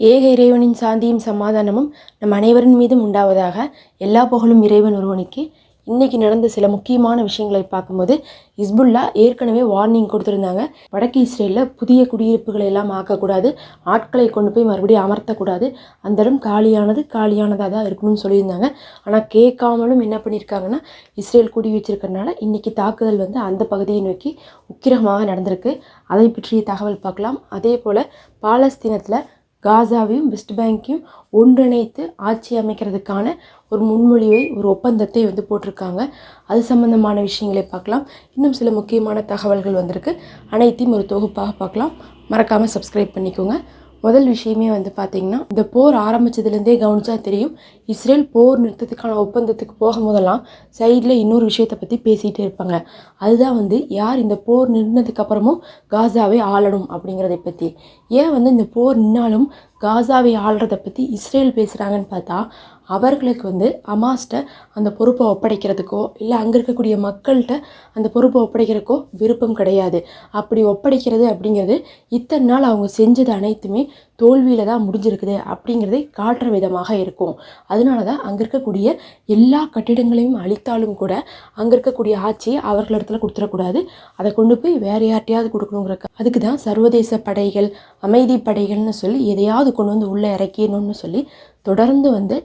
ஏக இறைவனின் சாந்தியும் சமாதானமும் நம் அனைவரின் மீதும் உண்டாவதாக எல்லா புகழும் இறைவன் ஒருவனுக்கு. இன்றைக்கி நடந்த சில முக்கியமான விஷயங்களை பார்க்கும்போது இஸ்புல்லா ஏற்கனவே வார்னிங் கொடுத்துருந்தாங்க. வடக்கு இஸ்ரேலில் புதிய குடியிருப்புகளை எல்லாம் ஆக்கக்கூடாது ஆட்களை கொண்டு போய் மறுபடியும் அமர்த்தக்கூடாது. அந்த இடம் காலியானது காலியானதாக தான் இருக்கணும்னு சொல்லியிருந்தாங்க. ஆனால் கேட்காமலும் என்ன பண்ணியிருக்காங்கன்னா இஸ்ரேல் குடி வச்சிருக்கறனால இன்றைக்கி தாக்குதல் வந்து அந்த பகுதியை நோக்கி உக்கிரமாக நடந்திருக்கு. அதை பற்றிய தகவல் பார்க்கலாம். அதே போல் பாலஸ்தீனத்தில் காசாவையும் வெஸ்ட் பேங்க்கையும் ஒன்றிணைத்து ஆட்சி அமைக்கிறதுக்கான ஒரு முன்மொழிவை ஒரு ஒப்பந்தத்தை வந்து போட்டிருக்காங்க. அது சம்பந்தமான விஷயங்களை பார்க்கலாம். இன்னும் சில முக்கியமான தகவல்கள் வந்திருக்கு. அனைத்தையும் ஒரு தொகுப்பாக பார்க்கலாம். மறக்காமல் சப்ஸ்கிரைப் பண்ணிக்கோங்க. முதல் விஷயமே வந்து பார்த்திங்கன்னா இந்த போர் ஆரம்பிச்சதுலேருந்தே கவனிச்சா தெரியும். இஸ்ரேல் போர் நிறுத்தத்துக்கான ஒப்பந்தத்துக்கு போகும்போதெல்லாம் சைடில் இன்னொரு விஷயத்தை பற்றி பேசிகிட்டே இருப்பாங்க. அதுதான் வந்து யார் இந்த போர் நின்றதுக்கப்புறமும் காசாவை ஆளணும் அப்படிங்கிறதை பற்றி ஏன் வந்து இந்த போர் நின்னாலும் காசாவை ஆள்றதை பற்றி இஸ்ரேல் பேசுகிறாங்கன்னு பார்த்தா அவர்களுக்கு வந்து அமாஸ்ட்டை அந்த பொறுப்பை ஒப்படைக்கிறதுக்கோ இல்லை அங்கே இருக்கக்கூடிய மக்கள்கிட்ட அந்த பொறுப்பை ஒப்படைக்கிறதுக்கோ விருப்பம் கிடையாது. அப்படி ஒப்படைக்கிறது அப்படிங்கிறது இத்தனை நாள் அவங்க செஞ்சது அனைத்துமே தோல்வியில் தான் முடிஞ்சிருக்குது அப்படிங்கிறதை காட்டுற விதமாக இருக்கும். அதனால தான் அங்கே இருக்கக்கூடிய எல்லா கட்டிடங்களையும் அழித்தாலும் கூட அங்கே இருக்கக்கூடிய ஆட்சியை அவர்களிடத்துல கொடுத்துடக்கூடாது. அதை கொண்டு போய் வேறு யார்ட்டையாவது கொடுக்கணுங்கிற அதுக்கு தான் சர்வதேச படைகள் அமைதி படைகள்னு சொல்லி எதையாவது கொண்டு வந்து உள்ளே இறக்கிடணும்னு சொல்லி தொடர்ந்து வந்து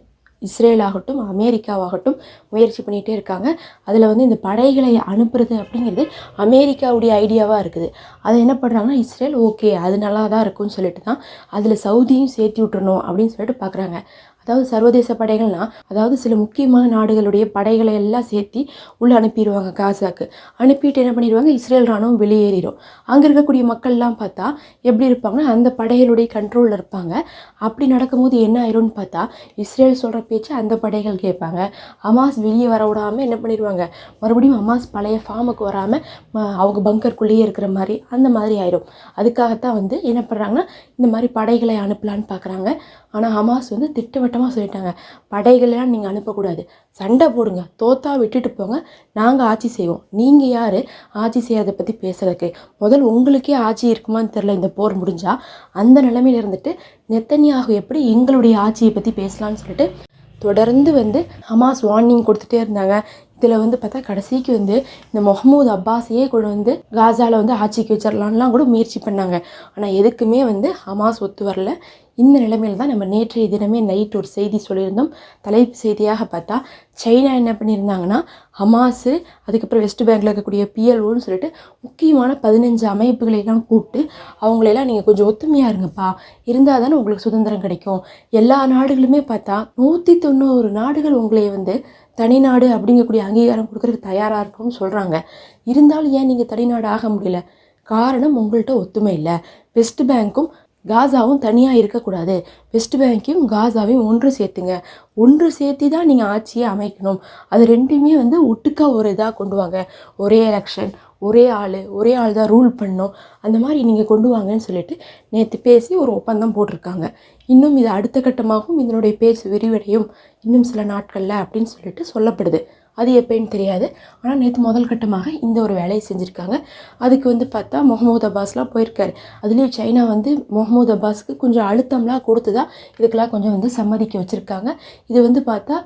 இஸ்ரேல் ஆகட்டும் அமெரிக்காவாகட்டும் முயற்சி பண்ணிகிட்டே இருக்காங்க. அதில் வந்து இந்த படைகளை அனுப்புறது அப்படிங்கிறது அமெரிக்காவுடைய ஐடியாவாக இருக்குது. அதை என்ன பண்ணுறாங்கன்னா இஸ்ரேல் ஓகே அது நல்லா தான் இருக்கும்னு சொல்லிட்டு தான் அதில் சவுதியும் சேர்த்து விட்டுறணும் அப்படின்னு சொல்லிட்டு பார்க்குறாங்க அதாவது சர்வதேச படைகள்னால் அதாவது சில முக்கியமான நாடுகளுடைய படைகளை எல்லாம் சேர்த்து உள்ளே அனுப்பிடுவாங்க காசாக்கு. அனுப்பிட்டு என்ன பண்ணிடுவாங்க? இஸ்ரேல் ராணுவம் வெளியேறிடும். அங்கே இருக்கக்கூடிய மக்கள்லாம் பார்த்தா எப்படி இருப்பாங்கன்னா அந்த படைகளுடைய கண்ட்ரோலில் இருப்பாங்க. அப்படி நடக்கும்போது என்ன ஆயிரும்னு பார்த்தா இஸ்ரேல் சொல்கிற பேச்சு அந்த படைகள் கேட்பாங்க. அமாஸ் வெளியே வர விடாமல் என்ன பண்ணிடுவாங்க? மறுபடியும் அமாஸ் பழைய ஃபார்முக்கு வராமல் அவங்க பங்கருக்குள்ளேயே இருக்கிற மாதிரி அந்த மாதிரி ஆயிரும். அதுக்காகத்தான் வந்து என்ன பண்ணுறாங்கன்னா இந்த மாதிரி படைகளை அனுப்பலான்னு பார்க்குறாங்க ஆனால் ஹமாஸ் வந்து திட்டவட்டமாக சொல்லிட்டாங்க. படைகளெல்லாம் நீங்கள் அனுப்பக்கூடாது. சண்டை போடுங்க. தோத்தா விட்டுட்டு போங்க. நாங்கள் ஆட்சி செய்வோம். நீங்கள் யார்? ஆட்சி செய்யறதை பற்றி பேசுறதுக்கு. முதல் உங்களுக்கே ஆட்சி இருக்குமான்னு தெரில இந்த போர் முடிஞ்சால் அந்த நிலமையில இருந்துட்டு நெத்தனியாக எப்படி எங்களுடைய ஆட்சியை பற்றி பேசலாம்னு சொல்லிட்டு தொடர்ந்து வந்து ஹமாஸ் வார்னிங் கொடுத்துட்டே இருந்தாங்க. இதில் வந்து பார்த்தா கடைசிக்கு வந்து இந்த முகமது அப்பாஸையே கொண்டு வந்து காசாவில் வந்து ஆட்சிக்கு வச்சிடலான்லாம் கூட முயற்சி பண்ணாங்க. ஆனால் எதுக்குமே வந்து ஹமாஸ் ஒத்து வரல. இந்த நிலைமையில் தான் நம்ம நேற்றைய தினமே நைட் ஒரு செய்தி சொல்லியிருந்தோம். தலைப்பு செய்தியாக பார்த்தா சைனா என்ன பண்ணியிருந்தாங்கன்னா ஹமாஸு அதுக்கப்புறம் வெஸ்ட் பேங்கில் இருக்கக்கூடிய பிஎல்ஓன்னு சொல்லிட்டு முக்கியமான பதினஞ்சு அமைப்புகளையெல்லாம் கூப்பிட்டு அவங்களெல்லாம் நீங்கள் கொஞ்சம் ஒத்துமையாக இருங்கப்பா. இருந்தால் தானே உங்களுக்கு சுதந்திரம் கிடைக்கும். எல்லா நாடுகளுமே பார்த்தா நூற்றி தொண்ணூறு நாடுகள் உங்களை வந்து தனிநாடு அப்படிங்கக்கூடிய அங்கீகாரம் கொடுக்குறதுக்கு தயாராக இருக்கும்னு சொல்கிறாங்க இருந்தாலும் ஏன் நீங்கள் தனிநாடு ஆக முடியல? காரணம் உங்கள்கிட்ட ஒத்துமை இல்லை. வெஸ்ட் பேங்க்கும் காசாவும் தனியாக இருக்கக்கூடாது. வெஸ்ட் பேங்க்கையும் காசாவையும் ஒன்று சேர்த்துங்க. ஒன்று சேர்த்து தான் நீங்கள் ஆட்சியை அமைக்கணும். அது ரெண்டுமே வந்து ஒட்டுக்கா ஒரு இதாக கொண்டு வாங்க. ஒரே எலெக்ஷன் ஒரே ஆள் ஒரே ஆள் தான் ரூல் பண்ணோம். அந்த மாதிரி நீங்கள் கொண்டு வாங்கன்னு சொல்லிட்டு நேற்று பேசி ஒரு ஒப்பந்தம் போட்டிருக்காங்க. இன்னும் இது அடுத்த கட்டமாகவும் இதனுடைய பேச்சு விரிவடையும் இன்னும் சில நாட்களில் அப்படின்னு சொல்லிட்டு சொல்லப்படுது. அது எப்போன்னு தெரியாது. ஆனால் நேற்று முதல் கட்டமாக இந்த ஒரு வேலையை செஞ்சுருக்காங்க. அதுக்கு வந்து பார்த்தா முகமது அப்பாஸ்லாம் போயிருக்காரு. அதுலேயும் சைனா வந்து முகமது அப்பாஸ்க்கு கொஞ்சம் அழுத்தம்லாம் கொடுத்து தான் இதுக்கெல்லாம் கொஞ்சம் வந்து சம்மதிக்க வச்சுருக்காங்க. இது வந்து பார்த்தா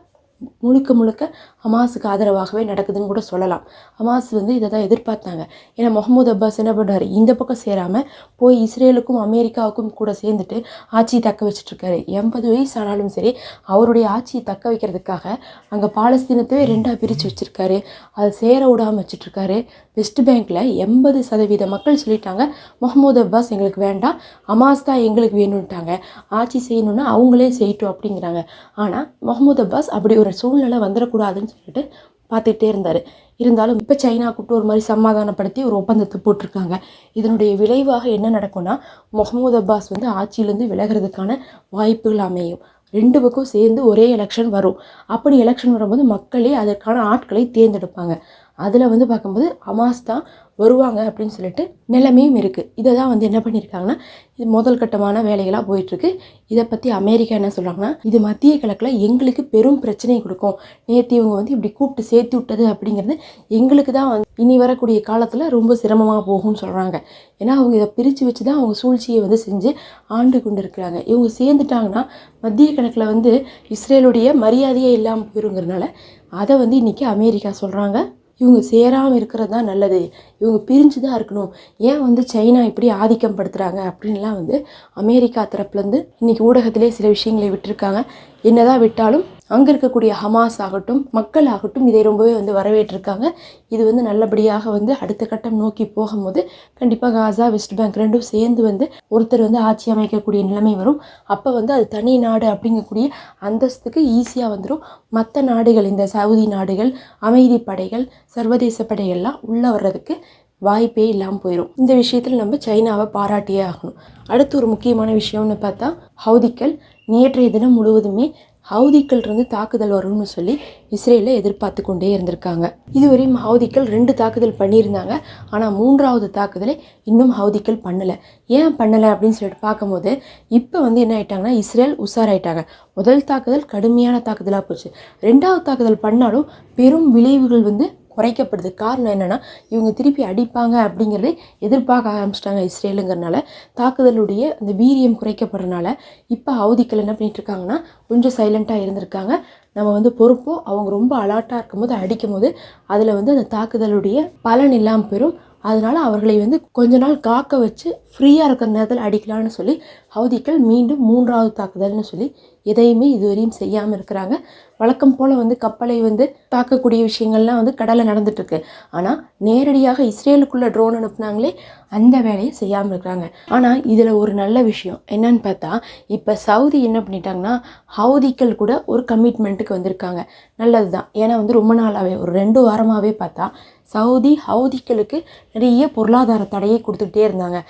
முழுக்க முழுக்க ஹமாஸுக்கு ஆதரவாகவே நடக்குதுன்னு கூட சொல்லலாம். ஹமாஸ் வந்து இதை தான் எதிர்பார்த்தாங்க. ஏன்னா முகமது அப்பாஸ் என்ன பண்ணுறாரு இந்த பக்கம் சேராமல் போய் இஸ்ரேலுக்கும் அமெரிக்காவுக்கும் கூட சேர்ந்துட்டு ஆட்சியை தக்க வச்சுட்ருக்காரு. எண்பது வயசு ஆனாலும் சரி அவருடைய ஆட்சியை தக்க வைக்கிறதுக்காக அங்கே பாலஸ்தீனத்தையே ரெண்டாக பிரித்து வச்சுருக்காரு. அதை சேர விடாமல் வச்சுட்ருக்காரு. வெஸ்ட் பேங்க்கில் எண்பது சதவீத மக்கள் சொல்லிட்டாங்க முகமது அப்பாஸ் எங்களுக்கு வேண்டாம் ஹமாஸ் தான் எங்களுக்கு வேணும்ட்டாங்க. ஆட்சி செய்யணுன்னா அவங்களே செய்யட்டும் அப்படிங்கிறாங்க. ஆனால் முகமது அப்பாஸ் அப்படி ஒரு சூழ்நிலை வந்துடக்கூடாதுன்னு சொல்லிட்டு பார்த்துட்டே இருந்தார். இருந்தாலும் இப்போ சைனா கூப்பிட்டு ஒரு மாதிரி சமாதானப்படுத்தி ஒரு ஒப்பந்தத்தை போட்டிருக்காங்க. இதனுடைய விளைவாக என்ன நடக்கும்னா முகமது அப்பாஸ் வந்து ஆட்சியிலேருந்து விலகிறதுக்கான வாய்ப்புகள் அமையும். ரெண்டு பக்கம் சேர்ந்து ஒரே எலெக்ஷன் வரும். அப்படி எலெக்ஷன் வரும்போது மக்களே அதற்கான ஆட்களை தேர்ந்தெடுப்பாங்க. அதில் வந்து பார்க்கும்போது அமாஸ் தான் வருவாங்க அப்படின்னு சொல்லிட்டு நிலைமையும் இருக்குது இதை தான் வந்து என்ன பண்ணியிருக்காங்கன்னா இது முதல் கட்டமான வேலைகளாக போயிட்டுருக்கு. இதை பற்றி அமெரிக்கா என்ன சொல்கிறாங்கன்னா இது மத்திய கிழக்கில் எங்களுக்கு பெரும் பிரச்சனை கொடுக்கும். நேற்று இவங்க வந்து இப்படி கூப்பிட்டு சேர்த்து விட்டது அப்படிங்கிறது எங்களுக்கு தான் வந்து இனி வரக்கூடிய காலத்தில் ரொம்ப சிரமமாக போகும்னு சொல்கிறாங்க ஏன்னா அவங்க இதை பிரித்து வச்சு தான் அவங்க சூழ்ச்சியை வந்து செஞ்சு ஆண்டு கொண்டு இருக்கிறாங்க இவங்க சேர்ந்துட்டாங்கன்னா மத்திய கிழக்கில் வந்து இஸ்ரேலுடைய மரியாதையே இல்லாமல் போயிருங்கிறதுனால அதை வந்து இன்றைக்கி அமெரிக்கா சொல்கிறாங்க இவங்க சேராமல் இருக்கிறது தான் நல்லது. இவங்க பிரிஞ்சு தான் இருக்கணும். ஏன் வந்து சைனா இப்படி ஆதிக்கம் படுத்துகிறாங்க அப்படின்லாம் வந்து அமெரிக்கா தரப்புலேருந்து இன்றைக்கி ஊடகத்திலே சில விஷயங்களை விட்டுருக்காங்க. என்னதான் விட்டாலும் அங்கே இருக்கக்கூடிய ஹமாஸ் ஆகட்டும் மக்கள் ஆகட்டும் இதை ரொம்பவே வந்து வரவேற்றிருக்காங்க. இது வந்து நல்லபடியாக வந்து அடுத்த கட்டம் நோக்கி போகும்போது கண்டிப்பாக காசா வெஸ்ட் பேங்க் ரெண்டும் சேர்ந்து வந்து ஒருத்தர் வந்து ஆட்சி அமைக்கக்கூடிய நிலைமை வரும். அப்போ வந்து அது தனி நாடு அப்படிங்கக்கூடிய அந்தஸ்துக்கு ஈஸியாக வந்துடும் மற்ற நாடுகள் இந்த சவுதி நாடுகள் அமைதி படைகள் சர்வதேச படைகள்லாம் உள்ளே வர்றதுக்கு வாய்ப்பே இல்லாமல் போயிடும் இந்த விஷயத்தில் நம்ம சைனாவை பாராட்டியே ஆகணும். அடுத்து ஒரு முக்கியமான விஷயம்னு பார்த்தா ஹவுதிக்கள் நேற்றைய தினம் முழுவதுமே ஹவுதிக்கள் இருந்து தாக்குதல் வரும்னு சொல்லி இஸ்ரேலில் எதிர்பார்த்து கொண்டே இருந்திருக்காங்க. இதுவரையும் ஹவுதிக்கள் ரெண்டு தாக்குதல் பண்ணியிருந்தாங்க. ஆனால் மூன்றாவது தாக்குதலை இன்னும் ஹவுதிக்கள் பண்ணலை. ஏன் பண்ணலை அப்படின்னு சொல்லிட்டு பார்க்கும்போது இப்போ வந்து என்ன ஆயிட்டாங்கன்னா இஸ்ரேல் உஷாராயிட்டாங்க. முதல் தாக்குதல் கடுமையான தாக்குதலாக போச்சு. ரெண்டாவது தாக்குதல் பண்ணாலும் பெரும் விளைவுகள் வந்து குறைக்கப்படுது. காரணம் என்னென்னா இவங்க திருப்பி அடிப்பாங்க அப்படிங்கிறதே எதிர்பார்க்க ஆரம்பிச்சிட்டாங்க இஸ்ரேலுங்கிறனால. தாக்குதலுடைய அந்த வீரியம் குறைக்கப்படுறனால இப்போ அவதிக்கள் என்ன பண்ணிட்டுருக்காங்கன்னா கொஞ்சம் சைலண்ட்டாக இருந்திருக்காங்க. நம்ம வந்து பொறுப்பும். அவங்க ரொம்ப அலர்ட்டாக இருக்கும்போது அடிக்கும்போது அதில் வந்து அந்த தாக்குதலுடைய பலன் இல்லாமல் போயிடும் அதனால் அவர்களை வந்து கொஞ்ச நாள் காக்க வச்சு ஃப்ரீயாக இருக்கிற நேரத்தில் அடிக்கலாம்னு சொல்லி ஹவுதிக்கள் மீண்டும் மூன்றாவது தாக்குதல்னு சொல்லி எதையுமே இதுவரையும் செய்யாமல் இருக்கிறாங்க. வழக்கம் போல் வந்து கப்பலை வந்து தாக்கக்கூடிய விஷயங்கள்லாம் வந்து கடலில் நடந்துட்டுருக்கு. ஆனால் நேரடியாக இஸ்ரேலுக்குள்ளே ட்ரோன் அனுப்புனாங்களே அந்த வேலையை செய்யாமல் இருக்கிறாங்க. ஆனால் இதில் ஒரு நல்ல விஷயம் என்னன்னு பார்த்தா இப்போ சவுதி என்ன பண்ணிட்டாங்கன்னா ஹவுதிக்கள் கூட ஒரு கமிட்மெண்ட்டுக்கு வந்திருக்காங்க. நல்லது தான் ஏன்னா வந்து ரொம்ப நாளாகவே ஒரு ரெண்டு வாரமாகவே பார்த்தா சவுதி ஹவுதிகளுக்கு நிறைய பொருளாதார தடையை கொடுத்துக்கிட்டே இருந்தாங்க.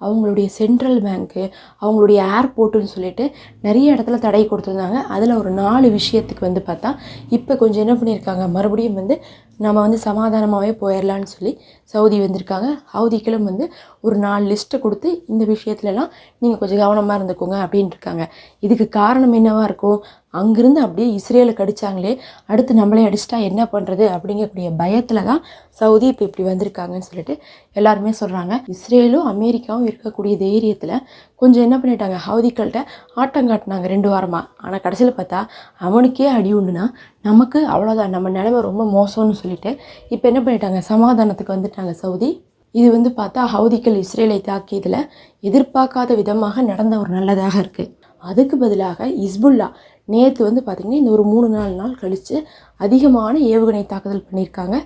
அவங்களுடைய சென்ட்ரல் பேங்க்கு அவங்களுடைய ஏர்போர்ட்டுன்னு சொல்லிட்டு நிறைய இடத்துல தடை கொடுத்துருந்தாங்க. அதில் ஒரு நாலு விஷயத்துக்கு வந்து பார்த்தா இப்போ கொஞ்சம் என்ன பண்ணியிருக்காங்க? மறுபடியும் வந்து நம்ம வந்து சமாதானமாகவே போயிடலான்னு சொல்லி சவுதி வந்திருக்காங்க. ஹவுதிக்களும் வந்து ஒரு நாலு லிஸ்ட்டை கொடுத்து இந்த விஷயத்துலலாம் நீங்கள் கொஞ்சம் கவனமாக இருந்துக்கோங்க அப்படின்ட்டு இருக்காங்க இதுக்கு காரணம் என்னவாக இருக்கும்? அங்கேருந்து அப்படியே இஸ்ரேலுக்கு அடித்தாங்களே அடுத்து நம்மளே அடிச்சிட்டா என்ன பண்ணுறது அப்படிங்கக்கூடிய பயத்தில் தான் சவுதி இப்போ இப்படி வந்திருக்காங்கன்னு சொல்லிட்டு எல்லாருமே சொல்கிறாங்க இஸ்ரேலும் அமெரிக்காவும் இருக்கக்கூடிய தைரியத்தில் கொஞ்சம் என்ன பண்ணிட்டாங்க? ஹவுதிக்கள்கிட்ட ஆட்டம் காட்டினாங்க ரெண்டு வாரமாக ஆனால் கடைசியில் பார்த்தா அவனுக்கே அடி உண்டுனா நமக்கு அவ்வளோதான் நம்ம நிலைமை ரொம்ப மோசம்னு சொல்லிட்டு இப்போ என்ன பண்ணிட்டாங்க? சமாதானத்துக்கு வந்துட்டாங்க சவுதி. இது வந்து பார்த்தா ஹவுதிக்கள் இஸ்ரேலை தாக்கியதில் எதிர்பார்க்காத விதமாக நடந்த ஒரு நல்லதாக இருக்குது அதுக்கு பதிலாக இஸ்புல்லா நேற்று வந்து பார்த்திங்கன்னா இந்த ஒரு மூணு நாலு நாள் கழித்து அதிகமான ஏவுகணை தாக்குதல் பண்ணியிருக்காங்க.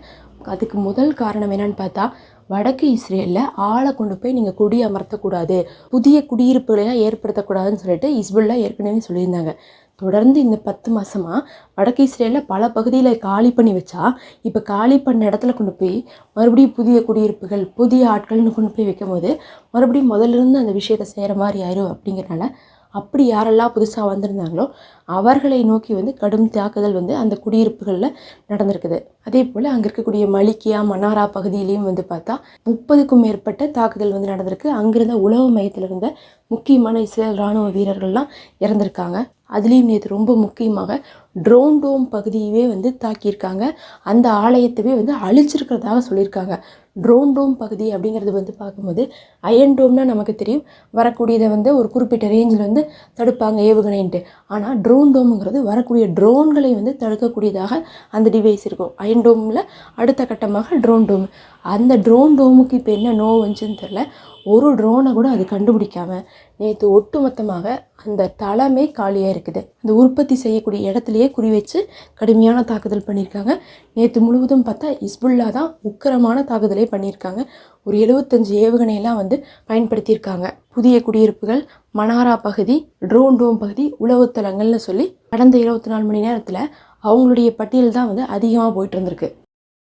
அதுக்கு முதல் காரணம் என்னன்னு பார்த்தா வடக்கு இஸ்ரேலில் ஆளை கொண்டு போய் நீங்கள் குடி அமர்த்தக்கூடாது புதிய குடியிருப்புகளெல்லாம் ஏற்படுத்தக்கூடாதுன்னு சொல்லிட்டு இஸ்புல்லா ஏற்கனவே சொல்லியிருந்தாங்க. தொடர்ந்து இந்த பத்து மாதமாக வடக்கு இஸ்ரேலில் பல பகுதியில் காலி பண்ணி வச்சா இப்போ காலி பண்ண இடத்துல கொண்டு போய் மறுபடியும் புதிய குடியிருப்புகள் புதிய ஆட்கள்னு கொண்டு போய் வைக்கும் போது மறுபடியும் முதல்ல இருந்து அந்த விஷயத்தை செய்கிற மாதிரி ஆயிரும் அப்படிங்கிறனால அப்படி யாரெல்லாம் புதுசாக வந்திருந்தாங்களோ அவர்களை நோக்கி வந்து கடும் தாக்குதல் வந்து அந்த குடியிருப்புகளில் நடந்திருக்குது. அதே போல் அங்கே இருக்கக்கூடிய மலிக்கியா மன்னாரா பகுதியிலையும் வந்து பார்த்தா முப்பதுக்கும் மேற்பட்ட தாக்குதல் வந்து நடந்திருக்கு. அங்கிருந்த உளவு மையத்தில் இருந்த முக்கியமான இஸ்ரேல் இராணுவ வீரர்கள்லாம் இறந்திருக்காங்க. அதுலேயும் நேற்று ரொம்ப முக்கியமாக ட்ரோன் டோம் பகுதியவே வந்து தாக்கியிருக்காங்க. அந்த ஆலயத்தவே வந்து அழிச்சிருக்கிறதாக சொல்லியிருக்காங்க. ட்ரோன் டோம் பகுதி அப்படிங்கிறது வந்து பார்க்கும்போது அயன் டோம்னா நமக்கு தெரியும். வரக்கூடியதை வந்து ஒரு குறிப்பிட்ட ரேஞ்சில் வந்து தடுப்பாங்க ஏவுகணைன்ட்டு. ஆனால் ட்ரோன் டோமுங்கிறது வரக்கூடிய ட்ரோன்களை வந்து தடுக்கக்கூடியதாக அந்த டிவைஸ் இருக்கும். அயன் டோமில் அடுத்த கட்டமாக ட்ரோன் டோம் அந்த ட்ரோன் டோமுக்கு இப்போ என்ன நோ வந்துச்சுன்னு தெரில ஒரு ட்ரோனை கூட அது கண்டுபிடிக்காம நேற்று ஒட்டுமொத்தமாக அந்த தளமே காலியாக இருக்குது. அந்த உற்பத்தி செய்யக்கூடிய இடத்துலையே குறி வச்சு கடுமையான தாக்குதல் பண்ணியிருக்காங்க நேற்று முழுவதும் பார்த்தா இஸ்புல்லா தான் உக்கிரமான தாக்குதலே பண்ணியிருக்காங்க ஒரு எழுபத்தஞ்சு ஏவுகணையெல்லாம் வந்து பயன்படுத்தியிருக்காங்க. புதிய குடியிருப்புகள் மனாரா பகுதி ட்ரோன் டோம் பகுதி உளவுத்தலங்கள்னு சொல்லி கடந்த இருபத்தி நாலு மணி நேரத்தில் அவங்களுடைய பட்டியல் தான் வந்து அதிகமாக போயிட்டு இருந்திருக்கு.